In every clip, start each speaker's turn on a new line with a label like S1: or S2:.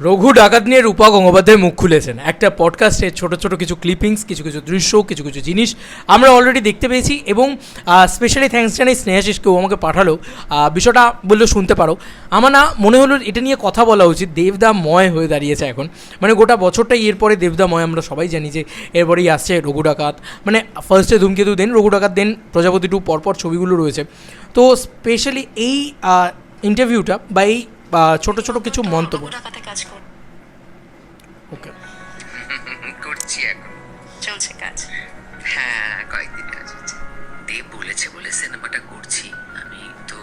S1: রঘু ডাকাত নিয়ে রূপা গঙ্গোপাধ্যায় মুখ খুলেছেন। একটা পডকাস্টে ছোট ছোট কিছু ক্লিপিংস কিছু কিছু দৃশ্য, কিছু কিছু জিনিস আমরা অলরেডি দেখতে পেয়েছি এবং স্পেশালি থ্যাঙ্কস জানাই স্নেহাশিস কেউ আমাকে পাঠালো। বিষয়টা বলল শুনতে পারো। আমার না মনে হলো এটা নিয়ে কথা বলা উচিত। দেবদা ময় হয়ে দাঁড়িয়েছে এখন। মানে গোটা বছরটাই এরপরে দেবদা ময় আমরা সবাই জানি যে এরপরেই আসছে রঘু ডাকাত। মানে ফার্স্টে ধূমকেতু দেন, রঘু ডাকাত দেন, প্রজাপতি টু পরপর ছবিগুলো রয়েছে। তো স্পেশালি এই ইন্টারভিউটা বা এই ছোট ছোট কিছু মন্তব্য।
S2: কাজ কর
S1: ওকে
S3: করছি এখন।
S2: চলছে কাজ।
S3: হ্যাঁ কয়েকদিন কাজ হচ্ছে। দেব বলেছে বলে সিনেমাটা করছি। আমি তো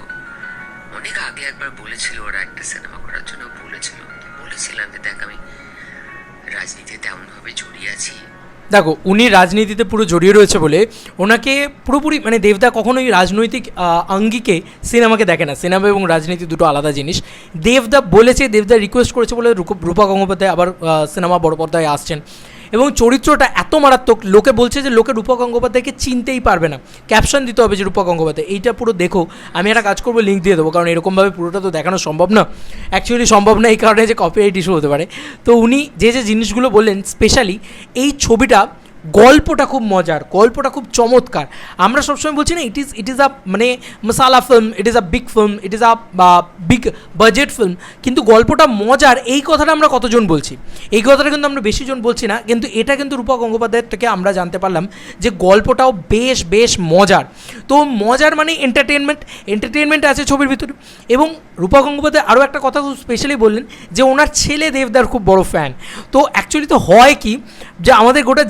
S3: অনেক আগে একবার বলেছিল ওরা একটা সিনেমা করার জন্য বলেছিল। বলেছিলাম যে দেখ আমি রাজনীতিতে তেমনভাবে জড়িয়ে আছি।
S1: দেখো, উনি রাজনীতিতে পুরো জড়িয়ে রয়েছে বলে ওনাকে পুরোপুরি মানে দেবদা কখনোই রাজনৈতিক আঙ্গিকে সিনেমাকে দেখে না। সিনেমা এবং রাজনীতি দুটো আলাদা জিনিস। দেবদা বলেছে, দেবদা রিকোয়েস্ট করেছে বলে রূপা গঙ্গোপাধ্যায় আবার সিনেমা বড় পর্দায় আসছেন। এবং চরিত্রটা এত মারাত্মক, লোকে বলছে যে লোকে রূপা গঙ্গোপাধ্যায়কে চিনতেই পারবে না। ক্যাপশন দিতে হবে যে রূপা গঙ্গোপাধ্যায়। এইটা পুরো দেখো, আমি একটা কাজ করব লিঙ্ক দিয়ে দেবো, কারণ এরকমভাবে পুরোটা তো দেখানো সম্ভব না। অ্যাকচুয়ালি সম্ভব না এই কারণে যে কপিরাইট ইস্যু হতে পারে। তো উনি যে যে জিনিসগুলো বললেন স্পেশালি এই ছবিটা গল্পটা খুব মজার, গল্পটা খুব চমৎকার। আমরা সবসময় বলছি না it is it is a মানে masala film it is a big film it is a big budget film কিন্তু গল্পটা মজার, এই কথাটা আমরা কতজন বলছি? এই কথাটা কিন্তু আমরা বেশি জন বলছি না, কিন্তু এটা কিন্তু রূপা গঙ্গোপাধ্যায়ের থেকে আমরা জানতে পারলাম যে গল্পটাও বেশ বেশ মজার। তো মজার মানে এন্টারটেনমেন্ট এন্টারটেনমেন্ট আছে ছবির ভিতরে। এবং রূপা গঙ্গোপাধ্যায় আরও একটা কথা খুব স্পেশালি বললেন যে ওনার ছেলে দেবদার খুব বড় ফ্যান তো অ্যাকচুয়ালি তো হয় কি যে আমাদের গোটা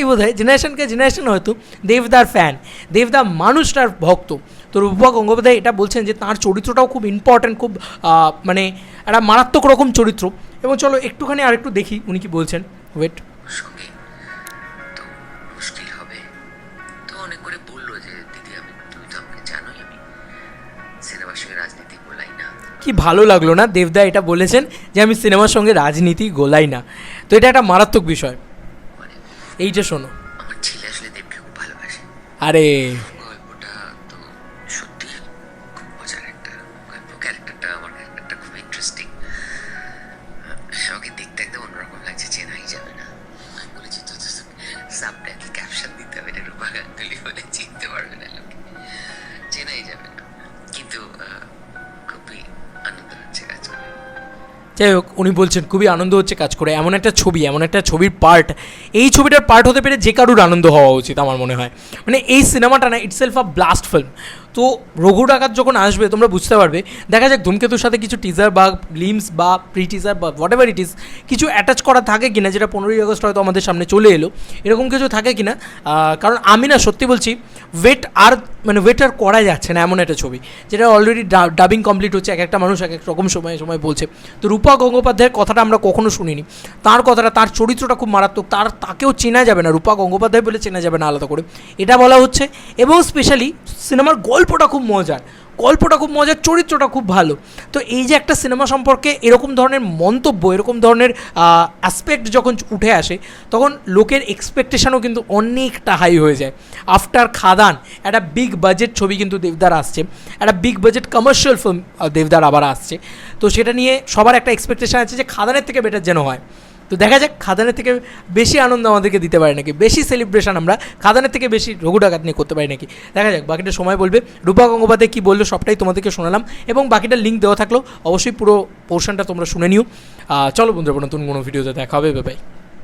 S1: জেনারেশনটাই বোধ হয় জেনারেশনকে জেনারেশন হয়তো দেবদার ফ্যান দেবদা মানুষটার ভক্ত। তো রূপা গঙ্গোপাধ্যায় এটা বলছেন যে তার চরিত্রটাও খুব ইম্পর্ট্যান্ট খুব মানে একটা মারাত্মক রকম চরিত্র। এবং চলো একটুখানি আর একটু দেখি উনি কি বলছেন। ওয়েট কি ভালো লাগল না দেবদা এটা বলেছেন যে আমি সিনেমার সঙ্গে রাজনীতি গোলাই না। তো এটা একটা মারাত্মক বিষয়। এইটা শোনো।
S3: আমার ছেলে আসলে দেবকে খুব ভালোবাসে।
S1: আরে যাই হোক উনি বলছেন খুবই আনন্দ হচ্ছে কাজ করে। এমন একটা ছবি এমন একটা ছবির পার্ট এই ছবিটার পার্ট হতে পেরে যে কারুর আনন্দ হওয়া উচিত আমার মনে হয়। মানে এই সিনেমাটা না ইটসেলফ আ ব্লাস্ট ফিল্ম তো রঘু ডাকাত যখন আসবে তোমরা বুঝতে পারবে দেখা যাক ধূমকেতুর সাথে কিছু টিজার বা লিমস বা প্রি টিজার বা হোয়াট এভার ইট ইজ কিছু অ্যাটাচ করা থাকে কিনা যেটা পনেরোই আগস্ট হয়তো আমাদের সামনে চলে এলো এরকম কিছু থাকে কিনা। আহ, কারণ আমি না সত্যি বলছি ওয়েট আর মানে ওয়েটার করা যাচ্ছে না, এমন একটা ছবি, যেটা অলরেডি ডাবিং কমপ্লিট হচ্ছে, এক একটা মানুষ এক এক রকম সময় সময় বলছে। তো রূপা গঙ্গোপাধ্যায়ের কথাটা আমরা কখনো শুনিনি। তার কথাটা, তার চরিত্রটা খুব মারাত্মক, তার, তাকেও চেনা যাবে না, রূপা গঙ্গোপাধ্যায় বলে চেনা যাবে না আলাদা করে। এটা বলা হচ্ছে, এবং স্পেশালি সিনেমার গল্পটা খুব মজার। গল্পটা খুব মজার, চরিত্রটা খুব ভালো। তো এই যে একটা সিনেমা সম্পর্কে এরকম ধরনের মন্তব্য, এরকম ধরনের অ্যাসপেক্ট যখন উঠে আসে, তখন লোকের এক্সপেকটেশনও কিন্তু অনেকটা হাই হয়ে যায়। আফটার খাদান, একটা বিগ বাজেট ছবি কিন্তু দেবদার আসছে। একটা বিগ বাজেট কমার্শিয়াল ফিল্ম দেবদার আবার আসছে। তো সেটা নিয়ে সবার একটা এক্সপেকটেশন আছে যে খাদানের থেকে বেটার যেন হয়। তো দেখা যাক, খাদানের থেকে বেশি আনন্দ আমাদেরকে দিতে পারে নাকি? বেশি সেলিব্রেশন আমরা খাদানের থেকে বেশি রঘু ডাকাত নিয়ে করতে পারি নাকি? দেখা যাক, বাকিটা সময় বলবে। রূপা গঙ্গোপাধ্যায় কী বলল সবটাই তোমাদেরকে শোনালাম এবং বাকিটা লিঙ্ক দেওয়া থাকল। অবশ্যই পুরো পোর্শনটা তোমরা শুনে নিও। চলো বন্ধুরা, নতুন কোনো ভিডিওতে দেখা হবে বাই